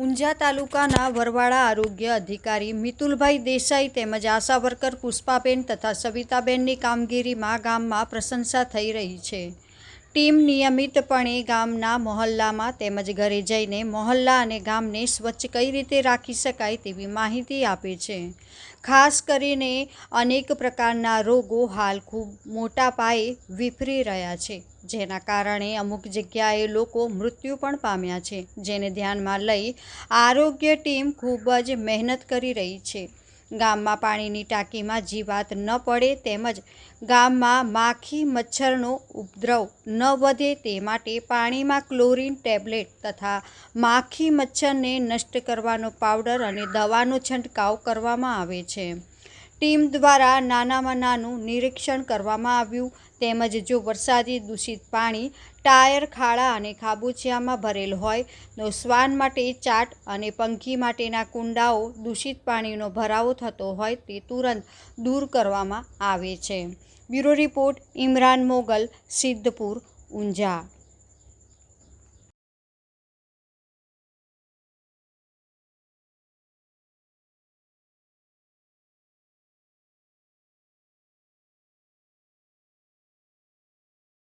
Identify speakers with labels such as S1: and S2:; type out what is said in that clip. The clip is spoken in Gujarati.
S1: ઊંઝા તાલુકાના વરવાડા આરોગ્ય અધિકારી મિતુલભાઈ દેસાઈ તેમજ આશા વર્કર પુષ્પાબેન તથા સવિતાબેનની કામગીરીમાં ગામમાં પ્રશંસા થઈ રહી છે. ટીમ નિયમિતપણે ગામના મોહલ્લામાં તેમજ ઘરે જઈને મોહલ્લા અને ગામને સ્વચ્છ કઈ રીતે રાખી શકાય તેવી માહિતી આપે છે. ખાસ કરીને અનેક પ્રકારના રોગો હાલ ખૂબ મોટા પાયે વિફરી રહ્યા છે, જેના કારણે અમુક જગ્યાએ લોકો મૃત્યુ પણ પામ્યા છે. જેને ધ્યાનમાં લઈ આરોગ્ય ટીમ ખૂબ જ મહેનત કરી રહી છે. ગામમાં પાણીની ટાંકીમાં જીવાત ન પડે તેમજ ગામમાં માખી મચ્છરનો ઉપદ્રવ ન વધે તે માટે પાણીમાં ક્લોરીન ટેબ્લેટ તથા માખી મચ્છરને નષ્ટ કરવાનો પાવડર અને દવાનો છંટકાવ કરવામાં આવે છે. ટીમ દ્વારા નાનામાં નાનું નિરીક્ષણ કરવામાં આવ્યું. તેમજ જો વરસાદી દૂષિત પાણી ટાયર, ખાડા અને ખાબોચિયામાં ભરેલ હોય, તો શ્વાન માટે ચાટ અને પંખી માટેના કુંડાઓ દૂષિત પાણીનો ભરાવો થતો હોય તે તુરંત દૂર કરવામાં આવે છે. Bureau report, Imran Mogal, Siddhpur, Unjha.